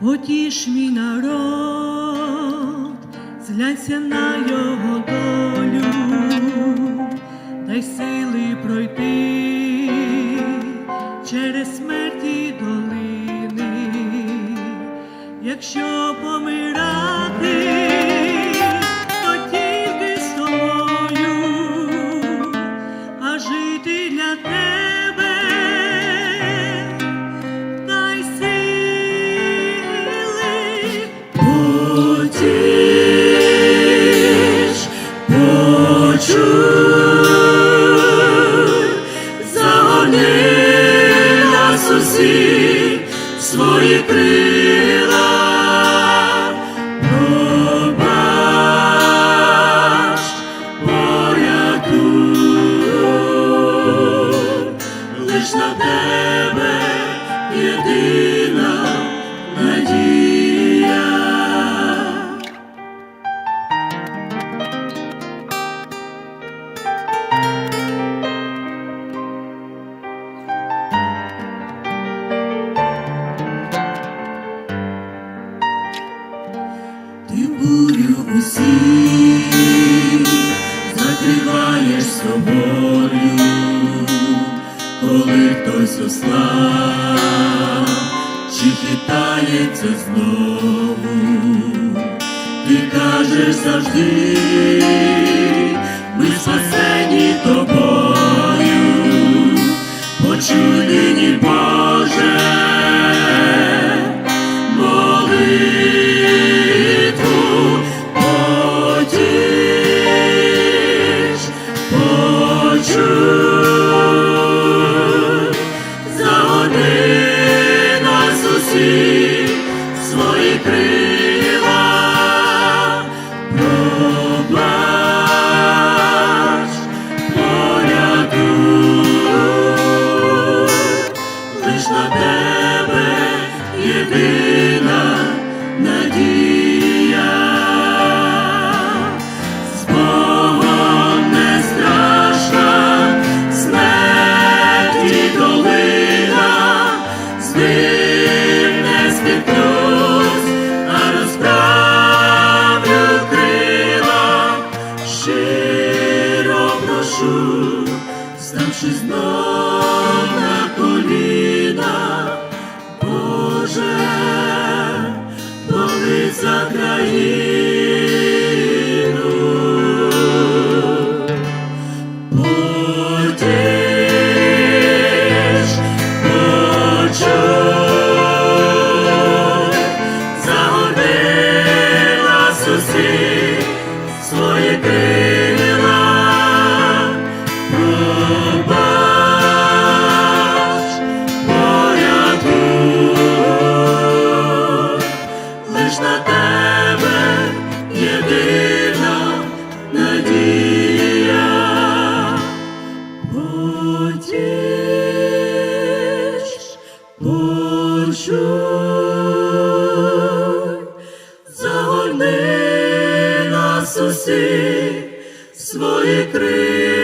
Потіш мій народ, зляться на його долю, дай сили пройти через смерті долини, якщо помирати, то тільки з тобою, а жити для тебе. Загони нас усі свої крила, усі закриваєш собою, коли хтось услав, чи хитається знову, ти кажеш завжди, ми спасені тобою, почуй нині Боже молитву тебе єдина надія. З Богом не страшна, смерті долина, з ним не спіткнусь, а розправлю крила, щиро прошу, ставши знов на коліна, Боже, поли за країну. На тебе єдина надія. Потіш, почуй, загорни нас усіх свої крила,